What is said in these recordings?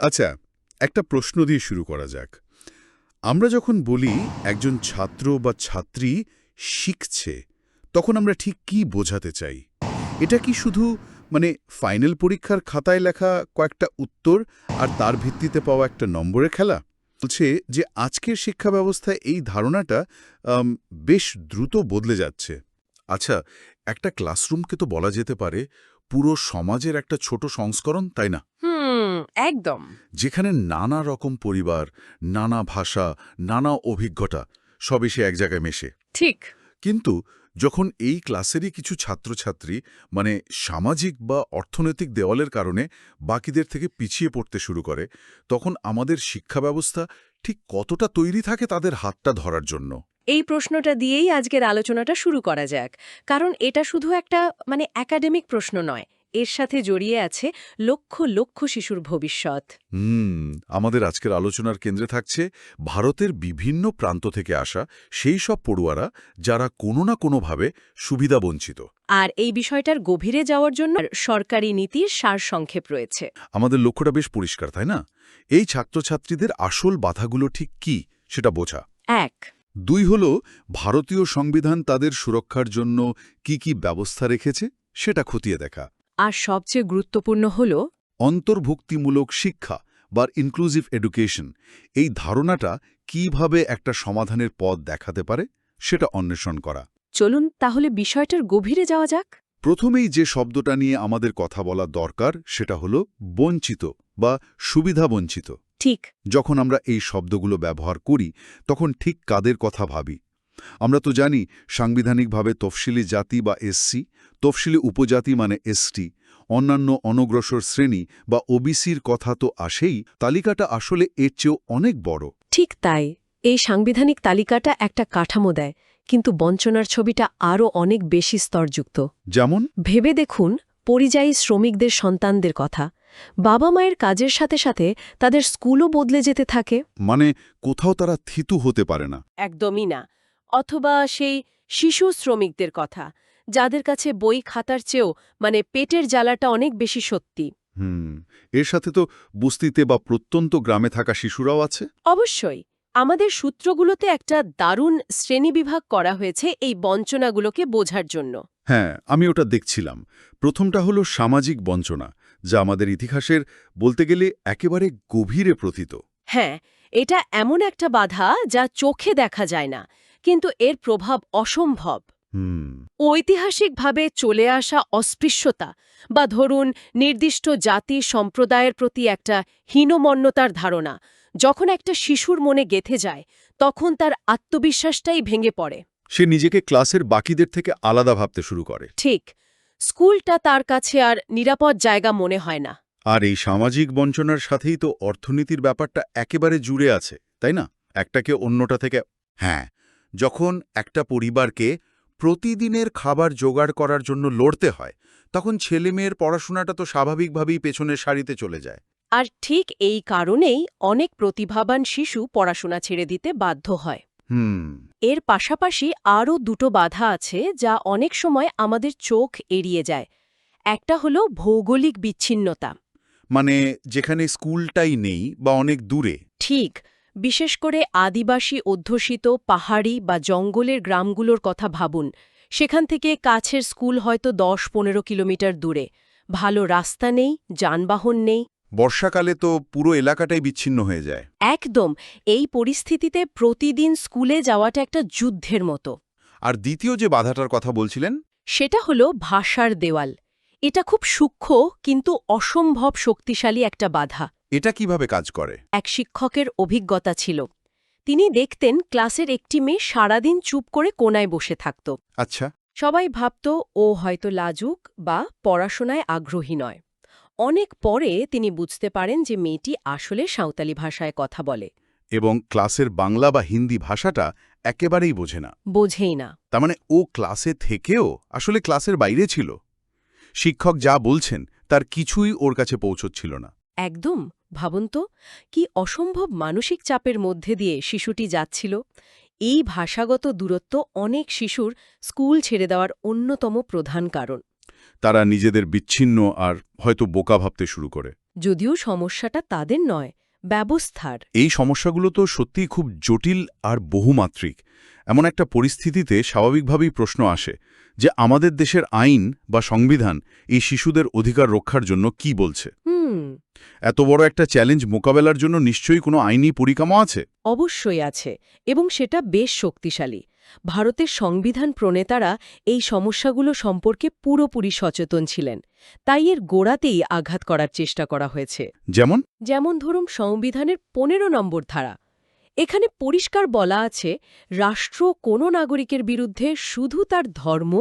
আচ্ছা একটা প্রশ্ন দিয়ে শুরু করা যাক। আমরা যখন বলি একজন ছাত্র বা ছাত্রী শিখছে, তখন আমরা ঠিক কি বোঝাতে চাই? এটা কি শুধু মানে ফাইনাল পরীক্ষার খাতায় লেখা কয়েকটা উত্তর আর তার ভিত্তিতে পাওয়া একটা নম্বরের খেলা? বলছে যে আজকের শিক্ষা ব্যবস্থায় এই ধারণাটা বেশ দ্রুত বদলে যাচ্ছে। আচ্ছা একটা ক্লাসরুমকে তো বলা যেতে পারে, পুরো সমাজের একটা ছোট সংস্করণ, তাই না? একদম। যেখানে নানা রকম পরিবার নানা ভাষা নানা অভিজ্ঞতা সব এসে এক জায়গায় মেশে। ঠিক। কিন্তু যখন এই ক্লাসেরই কিছু ছাত্রছাত্রী মানে সামাজিক বা অর্থনৈতিক দেওয়ালের কারণে বাকিদের থেকে পিছিয়ে পড়তে শুরু করে তখন আমাদের শিক্ষা ব্যবস্থা ঠিক কতটা তৈরি থাকে তাদের হাতটা ধরার জন্য? এই প্রশ্নটা দিয়েই আজকের আলোচনাটা শুরু করা যাক। কারণ এটা শুধু একটা মানে একাডেমিক প্রশ্ন নয়। এর সাথে জড়িয়ে আছে লক্ষ লক্ষ শিশুর ভবিষ্যৎ। হুম আমাদের আজকের আলোচনার কেন্দ্রে থাকছে ভারতের বিভিন্ন প্রান্ত থেকে আসা সেই সব পড়ুয়ারা যারা কোনো না কোনোভাবে সুবিধাবঞ্চিত আর এই বিষয়টার গভীরে যাওয়ার জন্য সরকারি নীতির সারসংক্ষেপ রয়েছে। আমাদের লক্ষ্যটা বেশ পরিষ্কার তাই না? এই ছাত্রছাত্রীদের আসল বাধাগুলো ঠিক কি সেটা বোঝা। এক। দুই হল ভারতীয় সংবিধান তাদের সুরক্ষার জন্য কি কি ব্যবস্থা রেখেছে সেটা খতিয়ে দেখা। আর সবচেয়ে গুরুত্বপূর্ণ হল অন্তর্ভুক্তিমূলক শিক্ষা বা ইনক্লুসিভ এডুকেশন এই ধারণাটা কীভাবে একটা সমাধানের পথ দেখাতে পারে সেটা অন্বেষণ করা। চলুন তাহলে বিষয়টার গভীরে যাওয়া যাক। প্রথমেই যে শব্দটা নিয়ে আমাদের কথা বলা দরকার সেটা হলো বঞ্চিত বা সুবিধাবঞ্চিত। ঠিক। যখন আমরা এই শব্দগুলো ব্যবহার করি তখন ঠিক কাদের কথা ভাবি? আমরা তো জানি সাংবিধানিকভাবে তফসিলি জাতি বা এসসি তফসিলি উপজাতি মানে এসটি অন্যান্য অনগ্রসর শ্রেণি বা ওবিসির কথা তো আসেই তালিকাটা আসলে এর চেয়েও অনেক বড়। ঠিক তাই এই সাংবিধানিক তালিকাটা একটা কাঠামো দেয় কিন্তু বঞ্চনার ছবিটা আরও অনেক বেশি স্তরযুক্ত। যেমন? ভেবে দেখুন পরিযায়ী শ্রমিকদের সন্তানদের কথা। বাবা মায়ের কাজের সাথে সাথে তাদের স্কুলও বদলে যেতে থাকে। মানে কোথাও তারা থিতু হতে পারে না। একদমই না। অথবা সেই শিশু শ্রমিকদের কথা যাদের কাছে বই খাতার চেয়েও মানে পেটের জ্বালাটা অনেক বেশি সত্যি। হুম এর সাথে তো বস্তিতে বা প্রত্যন্ত গ্রামে থাকা শিশুরাও আছে? অবশ্যই। আমাদের সূত্রগুলোতে একটা দারুণ শ্রেণীবিভাগ করা হয়েছে এই বঞ্চনাগুলোকে বোঝার জন্য। হ্যাঁ আমি ওটা দেখছিলাম। প্রথমটা হলো সামাজিক বঞ্চনা যা আমাদের ইতিহাসের বলতে গেলে একেবারে গভীরে প্রথিত। হ্যাঁ এটা এমন একটা বাধা যা চোখে দেখা যায় না। কিন্তু এর প্রভাব অসম্ভব। ঐতিহাসিকভাবে চলে আসা অস্পৃশ্যতা বা ধরুন নির্দিষ্ট জাতি সম্প্রদায়ের প্রতি একটা হীনমন্যতার ধারণা যখন একটা শিশুর মনে গেথে যায় তখন তার আত্মবিশ্বাসটাই ভেঙে পড়ে। সে নিজেকে ক্লাসের বাকিদের থেকে আলাদা ভাবতে শুরু করে। ঠিক স্কুলটা তার কাছে আর নিরাপদ জায়গা মনে হয় না। আর এই সামাজিক বঞ্চনার সাথেই তো অর্থনীতির ব্যাপারটা একেবারে জুড়ে আছে তাই না? একটাকে অন্যটা থেকে হ্যাঁ যখন একটা পরিবারকে প্রতিদিনের খাবার জোগাড় করার জন্য লড়তে হয় তখন ছেলেমেয়ের পড়াশোনাটা তো স্বাভাবিকভাবেই পেছনের সারিতে চলে যায়। আর ঠিক এই কারণেই অনেক প্রতিভাবান শিশু পড়াশোনা ছেড়ে দিতে বাধ্য হয়। হুম। এর পাশাপাশি আরও দুটো বাধা আছে যা অনেক সময় আমাদের চোখ এড়িয়ে যায়। একটা হলো ভৌগোলিক বিচ্ছিন্নতা। মানে যেখানে স্কুলটাই নেই বা অনেক দূরে। ঠিক। বিশেষ করে আদিবাসী অধ্যুষিত পাহাড়ি বা জঙ্গলের গ্রামগুলোর কথা ভাবুন। সেখান থেকে কাছের স্কুল হয়তো দশ পনেরো কিলোমিটার দূরে। ভালো রাস্তা নেই যানবাহন নেই। বর্ষাকালে তো পুরো এলাকাটাই বিচ্ছিন্ন হয়ে যায়। একদম এই পরিস্থিতিতে প্রতিদিন স্কুলে যাওয়াটা একটা যুদ্ধের মতো। আর দ্বিতীয় যে বাধাটার কথা বলছিলেন? সেটা হলো ভাষার দেওয়াল। এটা খুব সূক্ষ্ম কিন্তু অসম্ভব শক্তিশালী একটা বাধা। এটা কীভাবে কাজ করে? এক শিক্ষকের অভিজ্ঞতা ছিল। তিনি দেখতেন ক্লাসের একটি মেয়ে সারাদিন চুপ করে কোনায় বসে থাকত। আচ্ছা। সবাই ভাবত ও হয়তো লাজুক বা পড়াশোনায় আগ্রহী নয়। অনেক পরে তিনি বুঝতে পারেন যে মেয়েটি আসলে সাঁওতালি ভাষায় কথা বলে। এবং ক্লাসের বাংলা বা হিন্দি ভাষাটা একেবারেই বোঝে না। বোঝেই না। তার মানে ও ক্লাসে থেকেও আসলে ক্লাসের বাইরে ছিল। শিক্ষক যা বলছেন তার কিছুই ওর কাছে পৌঁছচ্ছিল না। একদম ভাবুন তো কি অসম্ভব মানসিক চাপের মধ্যে দিয়ে শিশুটি যাচ্ছিল। এই ভাষাগত দূরত্ব অনেক শিশুর স্কুল ছেড়ে দেওয়ার অন্যতম প্রধান কারণ। তারা নিজেদের বিচ্ছিন্ন আর হয়তো বোকা ভাবতে শুরু করে। যদিও সমস্যাটা তাদের নয় ব্যবস্থার। এই সমস্যাগুলো তো সত্যিই খুব জটিল আর বহুমাত্রিক। এমন একটা পরিস্থিতিতে স্বাভাবিকভাবেই প্রশ্ন আসে যে আমাদের দেশের আইন বা সংবিধান এই শিশুদের অধিকার রক্ষার জন্য কি বলছে? এত বড় একটা চ্যালেঞ্জ মোকাবেলার জন্য নিশ্চয়ই কোনো আইনি পরিকামা আছে? অবশ্যই আছে এবং সেটা বেশ শক্তিশালী। ভারতের সংবিধান প্রণেতারা এই সমস্যাগুলো সম্পর্কে পুরোপুরি সচেতন ছিলেন তাই এর গোড়াতেই আঘাত করার চেষ্টা করা হয়েছে। যেমন? যেমন ধরুন সংবিধানের পনেরো নম্বর ধারা। এখানে পরিষ্কার বলা আছে রাষ্ট্র কোনো নাগরিকের বিরুদ্ধে শুধু তার ধর্ম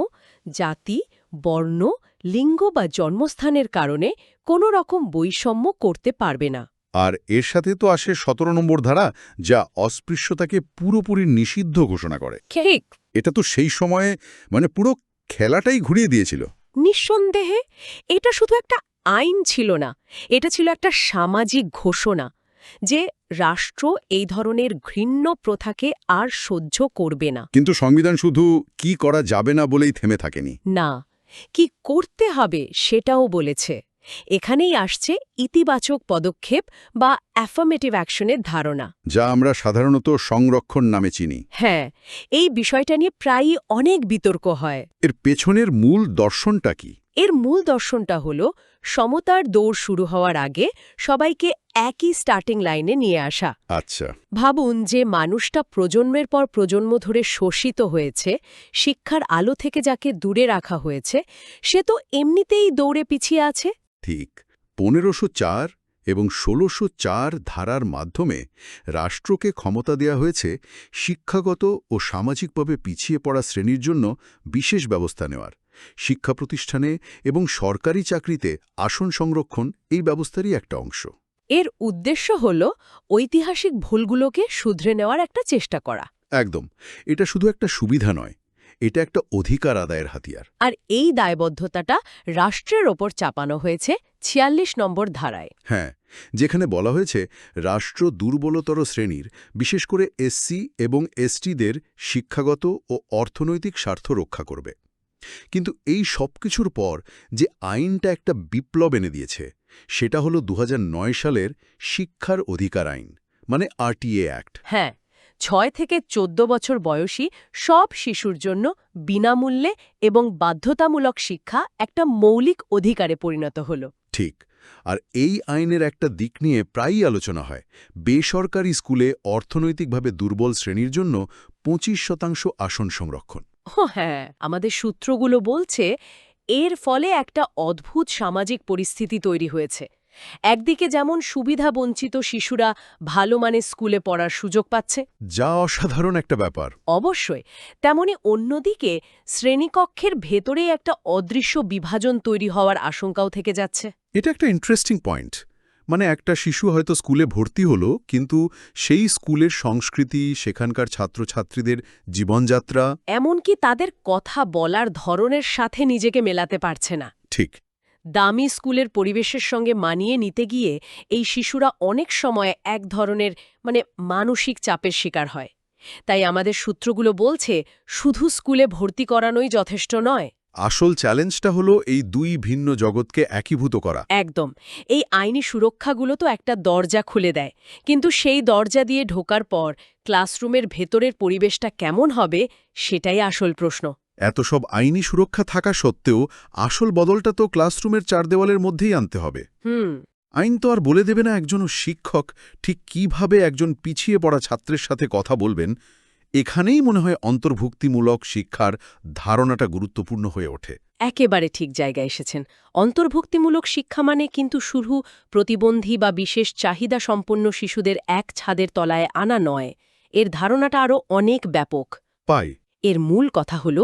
জাতি বর্ণ লিঙ্গ বা জন্মস্থানের কারণে কোনো রকম বৈষম্য করতে পারবে না। আর এর সাথে তো আসে সতেরো নম্বর ধারা যা অস্পৃশ্যতাকে পুরোপুরি নিষিদ্ধ ঘোষণা করে। ঠিক। এটা তো সেই সময়ে মানে পুরো খেলাটাই ঘুরিয়ে দিয়েছিল। নিঃসন্দেহে এটা শুধু একটা আইন ছিল না এটা ছিল একটা সামাজিক ঘোষণা যে রাষ্ট্র এই ধরনের ঘৃণ্য প্রথাকে আর সহ্য করবে না। কিন্তু সংবিধান শুধু কি করা যাবে না বলেই থেমে থাকেনি। না কি করতে হবে সেটাও বলেছে। এখানেই আসছে ইতিবাচক পদক্ষেপ বা অ্যাফার্মেটিভ অ্যাকশনের ধারণা। যা আমরা সাধারণত সংরক্ষণ নামে চিনি। হ্যাঁ এই বিষয়টা নিয়ে প্রায়ই অনেক বিতর্ক হয়। এর পেছনের মূল দর্শনটা কি? এর মূল দর্শনটা হল সমতার দৌড় শুরু হওয়ার আগে সবাইকে একই স্টার্টিং লাইনে নিয়ে আসা। আচ্ছা। ভাবুন যে মানুষটা প্রজন্মের পর প্রজন্ম ধরে শোষিত হয়েছে শিক্ষার আলো থেকে যাকে দূরে রাখা হয়েছে সে তো এমনিতেই দৌড়ে পিছিয়ে আছে। ঠিক পনেরোশো চার এবং ষোলোশো চার ধারার মাধ্যমে রাষ্ট্রকে ক্ষমতা দেয়া হয়েছে শিক্ষাগত ও সামাজিকভাবে পিছিয়ে পড়া শ্রেণির জন্য বিশেষ ব্যবস্থা নেওয়ার। শিক্ষা প্রতিষ্ঠানে এবং সরকারি চাকরিতে আসন সংরক্ষণ এই ব্যবস্থারই একটা অংশ। এর উদ্দেশ্য হল ঐতিহাসিক ভুলগুলোকে শুধরে নেওয়ার একটা চেষ্টা করা। একদম এটা শুধু একটা সুবিধা নয় এটা একটা অধিকার আদায়ের হাতিয়ার। আর এই দায়বদ্ধতাটা রাষ্ট্রের ওপর চাপানো হয়েছে ছিয়াল্লিশ নম্বর ধারায়। হ্যাঁ যেখানে বলা হয়েছে রাষ্ট্র দুর্বলতর শ্রেণির বিশেষ করে এসসি এবং এসটিদের শিক্ষাগত ও অর্থনৈতিক স্বার্থ রক্ষা করবে। কিন্তু এই সব কিছুর পর যে আইনটা একটা বিপ্লব এনে দিয়েছে সেটা হলো দু হাজার নয় সালের শিক্ষার অধিকার আইন মানে আরটিএ অ্যাক্ট। হ্যাঁ ছয় থেকে চোদ্দ বছর বয়সী সব শিশুর জন্য বিনামূল্যে এবং বাধ্যতামূলক শিক্ষা একটা মৌলিক অধিকারে পরিণত হল। ঠিক আর এই আইনের একটা দিক নিয়ে প্রায়ই আলোচনা হয়। বেসরকারি স্কুলে অর্থনৈতিকভাবে দুর্বল শ্রেণির জন্য পঁচিশ শতাংশ আসন সংরক্ষণ। হ্যাঁ আমাদের সূত্রগুলো বলছে এর ফলে একটা অদ্ভুত সামাজিক পরিস্থিতি তৈরি হয়েছে। একদিকে যেমন সুবিধাবঞ্চিত শিশুরা ভালো মানের স্কুলে পড়ার সুযোগ পাচ্ছে। যা অসাধারণ একটা ব্যাপার। অবশ্যই তেমনি অন্যদিকে শ্রেণীকক্ষের ভেতরেই একটা অদৃশ্য বিভাজন তৈরি হওয়ার আশঙ্কাও থেকে যাচ্ছে। এটা একটা ইন্টারেস্টিং পয়েন্ট মানে একটা শিশু হয়তো স্কুলে ভর্তি হলো কিন্তু সেই স্কুলের সংস্কৃতি সেখানকার ছাত্রছাত্রীদের জীবনযাত্রা এমনকি তাদের কথা বলার ধরনের সাথে নিজেকে মেলাতে পারছে না। ঠিক। দামি স্কুলের পরিবেশের সঙ্গে মানিয়ে নিতে গিয়ে এই শিশুরা অনেক সময় এক ধরনের মানে মানসিক চাপের শিকার হয়। তাই আমাদের সূত্রগুলো বলছে শুধু স্কুলে ভর্তি করানোই যথেষ্ট নয়। আসল চ্যালেঞ্জটা হলো এই দুই ভিন্ন জগৎকে একীভূত করা। একদম। এই আইনি সুরক্ষাগুলো তো একটা দরজা খুলে দেয়। কিন্তু সেই দরজা দিয়ে ঢোকার পর ক্লাসরুমের ভেতরের পরিবেশটা কেমন হবে সেটাই আসল প্রশ্ন। এত সব আইনি সুরক্ষা থাকা সত্ত্বেও আসল বদলটা তো ক্লাসরুমের চার দেওয়ালের মধ্যেই আনতে হবে। হুম। আইন তো আর বলে দেবে না একজন শিক্ষক ঠিক কীভাবে একজন পিছিয়ে পড়া ছাত্রের সাথে কথা বলবেন এখানেই মনে হয় অন্তর্ভুক্তিমূলক শিক্ষার ধারণাটা গুরুত্বপূর্ণ হয়ে ওঠে। একেবারে ঠিক জায়গায় এসেছেন। অন্তর্ভুক্তিমূলক শিক্ষা মানে কিন্তু শুধু প্রতিবন্ধী বা বিশেষ চাহিদা সম্পন্ন শিশুদের এক ছাদের তলায় আনা নয় এর ধারণাটা আরও অনেক ব্যাপক। পাই। এর মূল কথা হল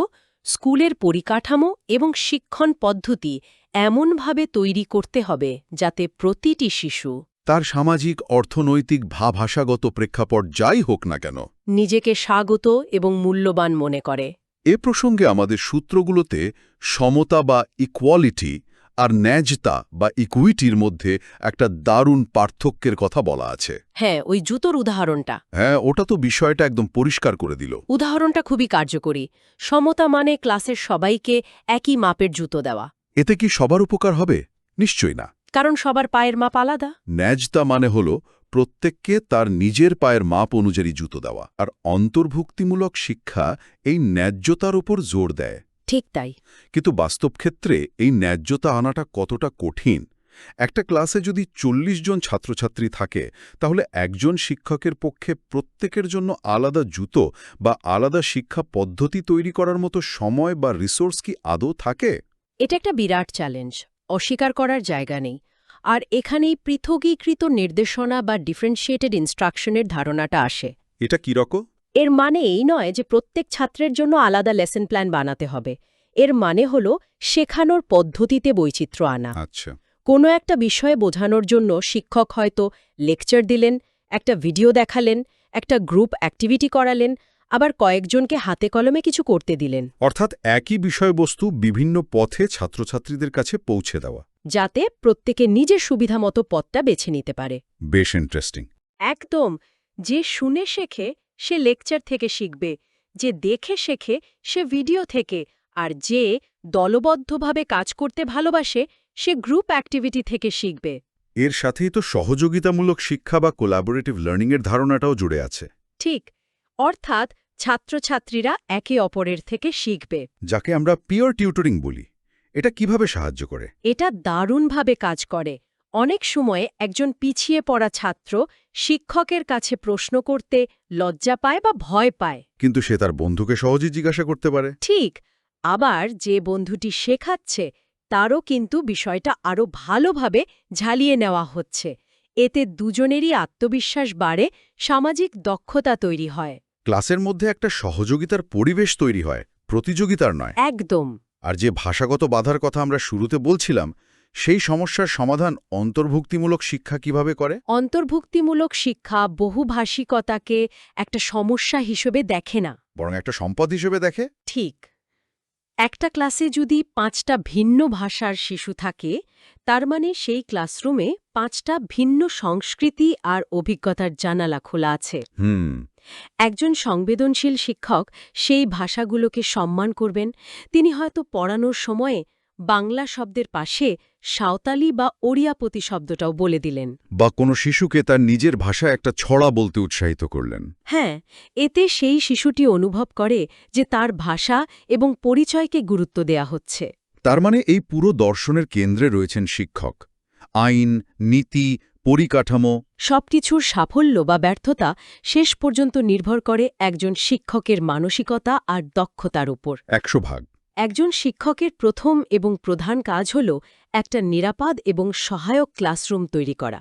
স্কুলের পরিকাঠামো এবং শিক্ষণ পদ্ধতি এমনভাবে তৈরি করতে হবে যাতে প্রতিটি শিশু তার সামাজিক অর্থনৈতিক ভাভাষাগত প্রেক্ষাপট যাই হোক না কেন নিজেকে স্বাগত এবং মূল্যবান মনে করে। এ প্রসঙ্গে আমাদের সূত্রগুলোতে সমতা বা ইকুয়ালিটি আর ন্যাযতা বা ইকুইটির মধ্যে একটা দারুণ পার্থক্যের কথা বলা আছে। হ্যাঁ ওই জুতোর উদাহরণটা। হ্যাঁ ওটা তো বিষয়টা একদম পরিষ্কার করে দিল। উদাহরণটা খুবই কার্যকরী। সমতা মানে ক্লাসের সবাইকে একই মাপের জুতো দেওয়া। এতে কি সবার উপকার হবে? নিশ্চয়ই না। কারণ সবার পায়ের মাপ আলাদা। ন্যাযতা মানে হল প্রত্যেককে তার নিজের পায়ের মাপ অনুযায়ী জুতো দেওয়া। আর অন্তর্ভুক্তিমূলক শিক্ষা এই ন্যায্যতার উপর জোর দেয়। ঠিক তাই। কিন্তু বাস্তব ক্ষেত্রে এই ন্যায্যতা আনাটা কতটা কঠিন? একটা ক্লাসে যদি চল্লিশ জন ছাত্রছাত্রী থাকে তাহলে একজন শিক্ষকের পক্ষে প্রত্যেকের জন্য আলাদা জুতো বা আলাদা শিক্ষা পদ্ধতি তৈরি করার মতো সময় বা রিসোর্স কি আদৌ থাকে? এটা একটা বিরাট চ্যালেঞ্জ অস্বীকার করার জায়গা নেই। আর এখানেই পৃথকীকৃত নির্দেশনা বা ডিফারেন্সিয়েটেড ইনস্ট্রাকশনের ধারণাটা আসে। এটা কীরকম এর মানে এই নয় যে প্রত্যেক ছাত্রের জন্য আলাদা লেসন প্ল্যান বানাতে হবে। এর মানে হল শেখানোর পদ্ধতিতে বৈচিত্র্য আনা। আচ্ছা। কোনো একটা বিষয়ে বোঝানোর জন্য শিক্ষক হয়তো লেকচার দিলেন একটা ভিডিও দেখালেন একটা গ্রুপ অ্যাক্টিভিটি করালেন আবার কয়েকজনকে হাতে কলমে কিছু করতে দিলেন। অর্থাৎ একই বিষয়বস্তু বিভিন্ন পথে ছাত্রছাত্রীদের কাছে পৌঁছে দেওয়া। যাতে প্রত্যেকে নিজের সুবিধামতো পথটা বেছে নিতে পারে। বেশ ইন্টারেস্টিং একদম। যে শুনে শেখে সে লেকচার থেকে শিখবে যে দেখে শেখে সে ভিডিও থেকে আর যে দলবদ্ধভাবে কাজ করতে ভালোবাসে সে গ্রুপ অ্যাক্টিভিটি থেকে শিখবে। এর সাথেই তো সহযোগিতামূলক শিক্ষা বা কোলাবোরেটিভ লার্নিংয়ের ধারণাটাও জুড়ে আছে। ঠিক অর্থাৎ ছাত্রছাত্রীরা একে অপরের থেকে শিখবে। যাকে আমরা পিওর টিউটরিং বলি এটা কীভাবে সাহায্য করে? এটা দারুণভাবে কাজ করে। অনেক সময়ে একজন পিছিয়ে পড়া ছাত্র শিক্ষকের কাছে প্রশ্ন করতে লজ্জা পায় বা ভয় পায়। কিন্তু সে তার বন্ধুকে সহজেই জিজ্ঞাসা করতে পারে। ঠিক আবার যে বন্ধুটি শেখাচ্ছে তারও কিন্তু বিষয়টা আরও ভালোভাবে ঝালিয়ে নেওয়া হচ্ছে। এতে দুজনেরই আত্মবিশ্বাস বাড়ে সামাজিক দক্ষতা তৈরি হয়। ক্লাসের মধ্যে একটা সহযোগিতার পরিবেশ তৈরি হয় প্রতিযোগিতার নয়। একদম। আর যে ভাষাগত বাধার কথা আমরা শুরুতে বলছিলাম সেই সমস্যার সমাধান অন্তর্ভুক্তিমূলক শিক্ষা কীভাবে করে? অন্তর্ভুক্তিমূলক শিক্ষা বহুভাষিকতাকে একটা সমস্যা হিসেবে দেখে না। বরং একটা সম্পদ হিসেবে দেখে? ঠিক। একটা ক্লাসে যদি পাঁচটা ভিন্ন ভাষার শিশু থাকে তার মানে সেই ক্লাসরুমে পাঁচটা ভিন্ন সংস্কৃতি আর অভিজ্ঞতার জানালা খোলা আছে। হুম। একজন সংবেদনশীল শিক্ষক সেই ভাষাগুলোকে সম্মান করবেন। তিনি হয়তো পড়ানোর সময়ে বাংলা শব্দের পাশে সাঁওতালি বা ওড়িয়াপতি শব্দটাও বলে দিলেন। বা কোনো শিশুকে তার নিজের ভাষায় একটা ছড়া বলতে উৎসাহিত করলেন। হ্যাঁ এতে সেই শিশুটি অনুভব করে যে তার ভাষা এবং পরিচয়কে গুরুত্ব দেয়া হচ্ছে। তার মানে এই পুরো দর্শনের কেন্দ্রে রয়েছেন শিক্ষক। আইন নীতি পরিকাঠামো। সবকিছুর সাফল্য বা ব্যর্থতা শেষ পর্যন্ত নির্ভর করে একজন শিক্ষকের মানসিকতা আর দক্ষতার উপর। একশো ভাগ। একজন শিক্ষকের প্রথম এবং প্রধান কাজ হল একটা নিরাপদ এবং সহায়ক ক্লাসরুম তৈরি করা।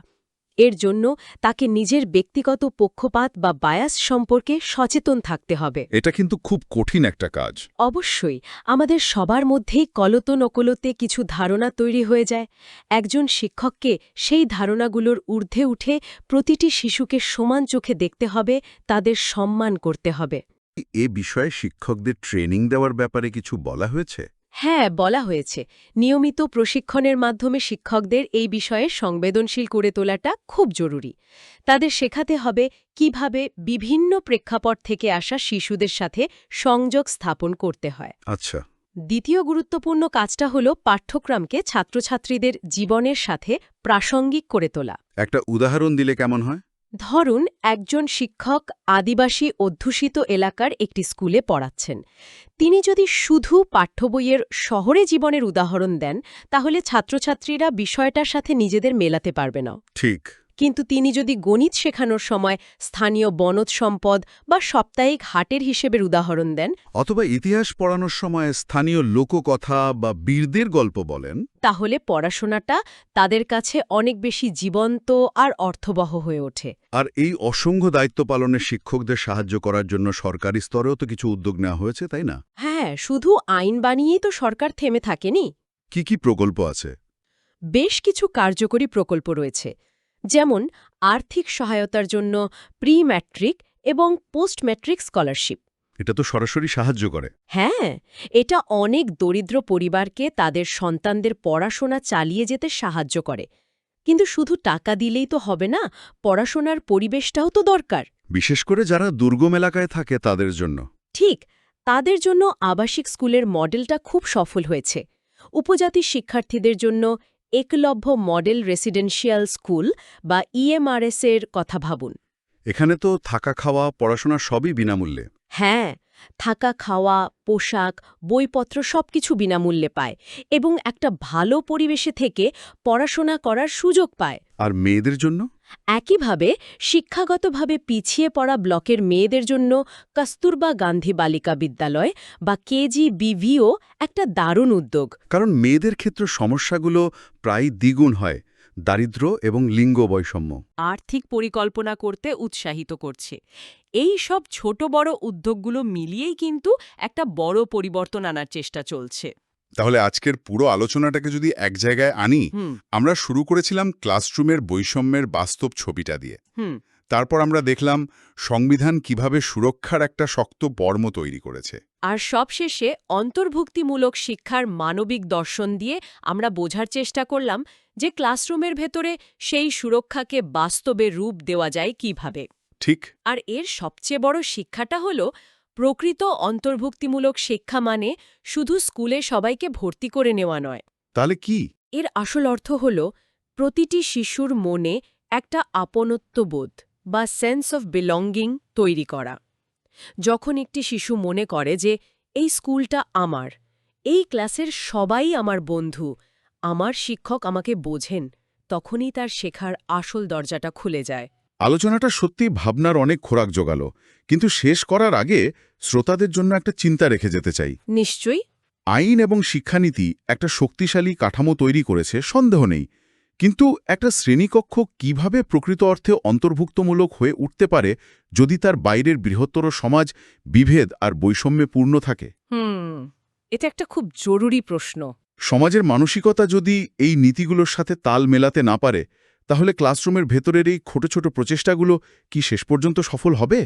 এর জন্য তাকে নিজের ব্যক্তিগত পক্ষপাত বা বায়াস সম্পর্কে সচেতন থাকতে হবে। এটা কিন্তু খুব কঠিন একটা কাজ। অবশ্যই আমাদের সবার মধ্যেই কলত নকলতে কিছু ধারণা তৈরি হয়ে যায়। একজন শিক্ষককে সেই ধারণাগুলোর ঊর্ধ্বে উঠে প্রতিটি শিশুকে সমান চোখে দেখতে হবে তাদের সম্মান করতে হবে। এ বিষয়ে শিক্ষকদের ট্রেনিং দেওয়ার ব্যাপারে কিছু বলা হয়েছে? হ্যাঁ বলা হয়েছে। নিয়মিত প্রশিক্ষণের মাধ্যমে শিক্ষকদের এই বিষয়ে সংবেদনশীল করে তোলাটা খুব জরুরি। তাদের শেখাতে হবে কীভাবে বিভিন্ন প্রেক্ষাপট থেকে আসা শিশুদের সাথে সংযোগ স্থাপন করতে হয়। আচ্ছা। দ্বিতীয় গুরুত্বপূর্ণ কাজটা হল পাঠ্যক্রমকে ছাত্রছাত্রীদের জীবনের সাথে প্রাসঙ্গিক করে তোলা। একটা উদাহরণ দিলে কেমন হয়? ধরুন, একজন শিক্ষক আদিবাসী অধ্যুষিত এলাকার একটি স্কুলে পড়াচ্ছেন। তিনি যদি শুধু পাঠ্যবইয়ের শহরে জীবনের উদাহরণ দেন, তাহলে ছাত্রছাত্রীরা বিষয়টার সাথে নিজেদের মেলাতে পারবে না। ঠিক। কিন্তু তিনি যদি গণিত শেখানোর সময় স্থানীয় বনজ সম্পদ বা সাপ্তাহিক হাটের হিসেবের উদাহরণ দেন অথবা ইতিহাস পড়ানোর সময় স্থানীয় লোককথা বা বীরদের গল্প বলেন তাহলে পড়াশোনাটা তাদের কাছে অনেক বেশি জীবন্ত আর অর্থবহ হয়ে ওঠে। আর এই অসংখ্য দায়িত্ব পালনে শিক্ষকদের সাহায্য করার জন্য সরকারি স্তরেও তো কিছু উদ্যোগ নেওয়া হয়েছে তাই না? হ্যাঁ শুধু আইন বানিয়েই তো সরকার থেমে থাকেনি। কি কি প্রকল্প আছে? বেশ কিছু কার্যকরী প্রকল্প রয়েছে। যেমন আর্থিক সহায়তার জন্য প্রি ম্যাট্রিক এবং পোস্ট ম্যাট্রিক স্কলারশিপ। এটা তো সরাসরি সাহায্য করে। হ্যাঁ এটা অনেক দরিদ্র পরিবারকে তাদের সন্তানদের পড়াশোনা চালিয়ে যেতে সাহায্য করে। কিন্তু শুধু টাকা দিলেই তো হবে না পড়াশোনার পরিবেশটাও তো দরকার। বিশেষ করে যারা দুর্গম এলাকায় থাকে তাদের জন্য। ঠিক তাদের জন্য আবাসিক স্কুলের মডেলটা খুব সফল হয়েছে। উপজাতি শিক্ষার্থীদের জন্য একলভ্য মডেল রেসিডেন্সিয়াল স্কুল বা ইএমআরএস এর কথা ভাবুন। এখানে তো থাকা খাওয়া পড়াশোনা সবই বিনামূল্যে। হ্যাঁ থাকা খাওয়া পোশাক বইপত্র সবকিছু বিনামূল্যে পায় এবং একটা ভালো পরিবেশে থেকে পড়াশোনা করার সুযোগ পায়। আর মেয়েদের জন্য? একইভাবে শিক্ষাগতভাবে পিছিয়ে পড়া ব্লকের মেয়েদের জন্য কস্তুরবা গান্ধী বালিকা বিদ্যালয় বা কেজিবিভিও একটা দারুণ উদ্যোগ। কারণ মেয়েদের ক্ষেত্রে সমস্যাগুলো প্রায় দ্বিগুণ হয় দারিদ্র্য এবং লিঙ্গ বৈষম্য আর্থিক পরিকল্পনা করতে উৎসাহিত করছে। এই সব ছোট বড় উদ্যোগগুলো মিলিয়েই কিন্তু একটা বড় পরিবর্তন আনার চেষ্টা চলছে। তাহলে আজকের পুরো আলোচনাটাকে যদি এক জায়গায় আনি আমরা শুরু করেছিলাম ক্লাসরুমের বৈষম্যের বাস্তব ছবিটা দিয়ে। তারপর আমরা দেখলাম সংবিধান কীভাবে সুরক্ষার একটা শক্ত বর্ম তৈরি করেছে। আর সবশেষে অন্তর্ভুক্তিমূলক শিক্ষার মানবিক দর্শন দিয়ে আমরা বোঝার চেষ্টা করলাম যে ক্লাসরুমের ভেতরে সেই সুরক্ষাকে বাস্তবে রূপ দেওয়া যায় কীভাবে। ঠিক। আর এর সবচেয়ে বড় শিক্ষাটা হল প্রকৃত অন্তর্ভুক্তিমূলক শিক্ষা মানে শুধু স্কুলে সবাইকে ভর্তি করে নেওয়া নয়। তাহলে কি? এর আসল অর্থ হল প্রতিটি শিশুর মনে একটা আপনত্ববোধ বা সেন্স অফ বিলঙ্গিং তৈরি করা। যখন একটি শিশু মনে করে যে এই স্কুলটা আমার এই ক্লাসের সবাই আমার বন্ধু আমার শিক্ষক আমাকে বোঝেন তখনই তার শেখার আসল দরজাটা খুলে যায়। আলোচনাটা সত্যি ভাবনার অনেক খোরাক জোগালো কিন্তু শেষ করার আগে শ্রোতাদের জন্য একটা চিন্তা রেখে যেতে চাই। নিশ্চয়ই। আইন এবং শিক্ষানীতি একটা শক্তিশালী কাঠামো তৈরি করেছে সন্দেহ নেই। কিন্তু একটা শ্রেণীকক্ষ কীভাবে প্রকৃত অর্থে অন্তর্ভুক্তমূলক হয়ে উঠতে পারে যদি তার বাইরের বৃহত্তর সমাজ বিভেদ আর বৈষম্যে পূর্ণ থাকে? এটা একটা খুব জরুরি প্রশ্ন। সমাজের মানসিকতা যদি এই নীতিগুলোর সাথে তাল মেলাতে না পারে তাহলে ক্লাসরুমের ভেতরের এই ছোট ছোট প্রচেষ্টাগুলো কি শেষ পর্যন্ত সফল হবে?